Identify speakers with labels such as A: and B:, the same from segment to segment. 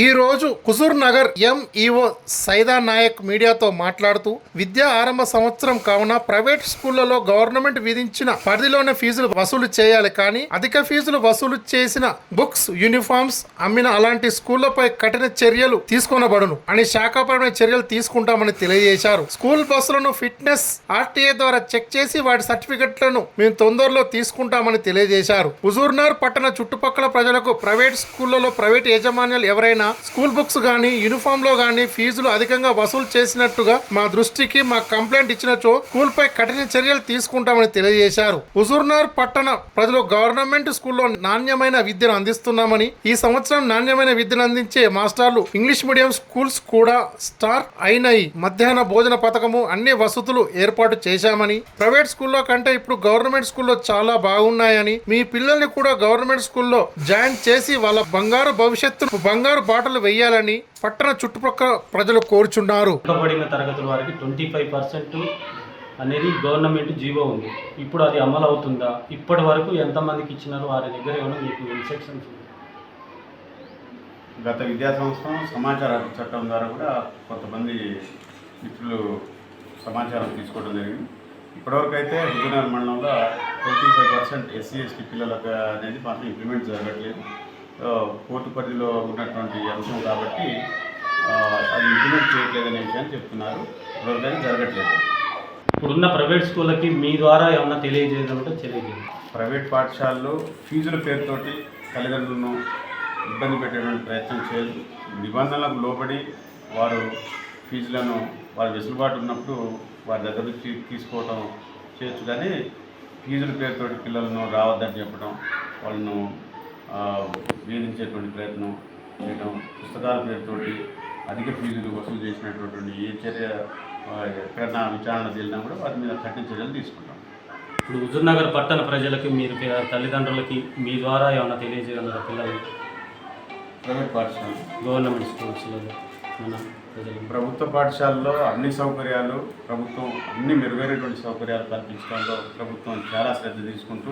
A: ఈ రోజు కుసూర్ నగర్ ఎంఈఓ సైదా నాయక్ మీడియాతో మాట్లాడుతూ విద్యా ఆరంభ సంవత్సరం కావున ప్రైవేట్ స్కూళ్ళలో గవర్నమెంట్ విధించిన పరిధిలోనే ఫీజులు వసూలు చేయాలి కానీ అధిక ఫీజులు వసూలు చేసిన బుక్స్ యూనిఫామ్స్ అమ్మిన అలాంటి స్కూళ్ళపై కఠిన చర్యలు తీసుకొనబడును అని శాఖాపరమైన చర్యలు తీసుకుంటామని తెలియజేశారు. స్కూల్ బస్సులను ఫిట్నెస్ ఆర్టీఏ ద్వారా చెక్ చేసి వాటి సర్టిఫికెట్లను మేము తొందరలో తీసుకుంటామని తెలియజేశారు. హుజూర్నార్ పట్టణ చుట్టుపక్కల ప్రజలకు ప్రైవేట్ స్కూళ్ళలో ప్రైవేట్ యాజమాన్యాలు ఎవరైనా స్కూల్ బుక్స్ గానీ యూనిఫామ్లో గానీ ఫీజులు అధికంగా వసూలు చేసినట్టుగా మా దృష్టికి మా కంప్లైంట్ ఇచ్చినచో స్కూల్ పై కఠిన చర్యలు తీసుకుంటామని తెలియజేశారు. హుజూర్నగర్ పట్టణ ప్రజలు గవర్నమెంట్ స్కూల్లో నాణ్యమైన విద్యను అందిస్తున్నామని ఈ సంవత్సరం నాణ్యమైన విద్యను అందించే మాస్టర్లు ఇంగ్లీష్ మీడియం స్కూల్స్ కూడా స్టార్ అయినాయి. మధ్యాహ్న భోజన పథకము అన్ని వసతులు ఏర్పాటు చేశామని ప్రైవేట్ స్కూల్లో కంటే ఇప్పుడు గవర్నమెంట్ స్కూల్లో చాలా బాగున్నాయని మీ పిల్లల్ని కూడా గవర్నమెంట్ స్కూల్లో జాయిన్ చేసి వాళ్ళ బంగారు భవిష్యత్తు బంగారు బాటలు వేయాలని పట్టణ చుట్టుపక్కల ప్రజలు కోరుచున్నారు.
B: వెనుకబడిన తరగతుల వారికి ట్వంటీ ఫైవ్ పర్సెంట్ అనేది గవర్నమెంట్ జీవో ఉంది. ఇప్పుడు అది అమలు అవుతుందా? ఇప్పటి వరకు ఎంతమందికి ఇచ్చినారో వారి దగ్గర ఏమైనా మీకు ఇన్స్ట్రక్షన్స్
C: గత విద్యా సంవత్సరం సమాచార హక్కు చట్టం ద్వారా కూడా కొంతమంది మిత్రులు సమాచారం తీసుకోవడం జరిగింది. ఇప్పటివరకు అయితే హుజూర్నగర్ మండలంలో twenty five percent SC ST పిల్లలకు అనేది మాత్రం ఇంప్లిమెంట్ జరగట్లేదు. కోర్టు పరిధిలో ఉన్నటువంటి అంశం కాబట్టి అది ఇంప్లిమెంట్ చేయట్లేదనే విషయాన్ని చెప్తున్నారు. ఇప్పటివరకు జరగట్లేదు.
B: ఇప్పుడున్న ప్రైవేట్ స్కూళ్ళకి మీ ద్వారా ఏమన్నా తెలియజేయడం అంటే తెలియజేయండి.
C: ప్రైవేట్ పాఠశాలలో ఫీజుల పేరుతోటి తల్లిదండ్రులను ఇబ్బంది పెట్టేటువంటి ప్రయత్నం చేయదు నిబంధనలకు లోబడి వారు ఫీజులను వారి వెసులుబాటు ఉన్నప్పుడు వారి దగ్గర నుంచి తీసుకోవటం చేయొచ్చు. కానీ ఫీజుల పేరుతోటి పిల్లలను రావద్దని చెప్పడం వాళ్ళను వేధించేటువంటి ప్రయత్నం చేయడం పుస్తకాల పేరుతోటి అధిక ఫీజులు వసూలు చేసినటువంటి ఏ చర్య ఆ, ఎక్కడన్నా విచారణ తేలినా కూడా వారి మీద కఠిన చర్యలు తీసుకుంటాం.
B: ఇప్పుడు హుజూర్నగర్ పట్టణ ప్రజలకి మీరు తల్లిదండ్రులకి మీ ద్వారా ఏమన్నా తెలియజేయగలరా పిల్లలు?
C: ప్రైవేట్ పాఠశాల.
B: గవర్నమెంట్ స్కూల్స్లో. మన
C: ప్రభుత్వ పాఠశాలలో అన్ని సౌకర్యాలు ప్రభుత్వం అన్ని మెరుగైనటువంటి సౌకర్యాలు కల్పించడంలో ప్రభుత్వం చాలా శ్రద్ధ తీసుకుంటూ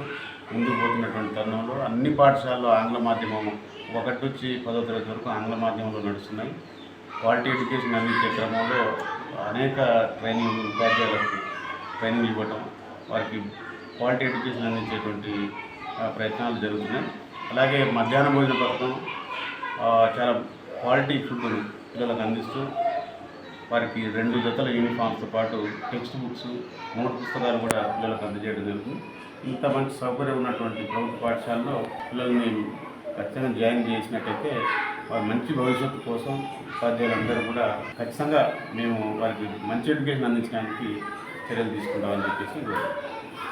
C: ముందుకు పోతున్నటువంటి తరుణంలో అన్ని పాఠశాలలో ఆంగ్ల మాధ్యమం ఒకటి నుంచి పదో తరగతి వరకు ఆంగ్ల మాధ్యమంలో నడుస్తున్నాయి. క్వాలిటీ ఎడ్యుకేషన్ అందించే క్రమంలో అనేక ట్రైనింగ్ ఉపాధ్యాయులకు ట్రైనింగ్ ఇవ్వటం వారికి క్వాలిటీ ఎడ్యుకేషన్ అందించేటువంటి ప్రయత్నాలు జరుగుతున్నాయి. అలాగే మధ్యాహ్న భోజన పథకం చాలా క్వాలిటీ ఫుడ్ పిల్లలకు అందిస్తూ వారికి రెండు జతల యూనిఫామ్స్తో పాటు టెక్స్ట్ బుక్స్ నోట్ పుస్తకాలు కూడా పిల్లలకు అందజేయడం జరుగుతుంది. ఇంత మంచి సౌకర్యం ఉన్నటువంటి ప్రభుత్వ పాఠశాలలో పిల్లల్ని ఖచ్చితంగా జాయిన్ చేసినట్టయితే వారి మంచి భవిష్యత్తు కోసం ఉపాధ్యాయులందరూ కూడా ఖచ్చితంగా మేము వారికి మంచి ఎడ్యుకేషన్ అందించడానికి చర్యలు తీసుకుంటామని చెప్పేసి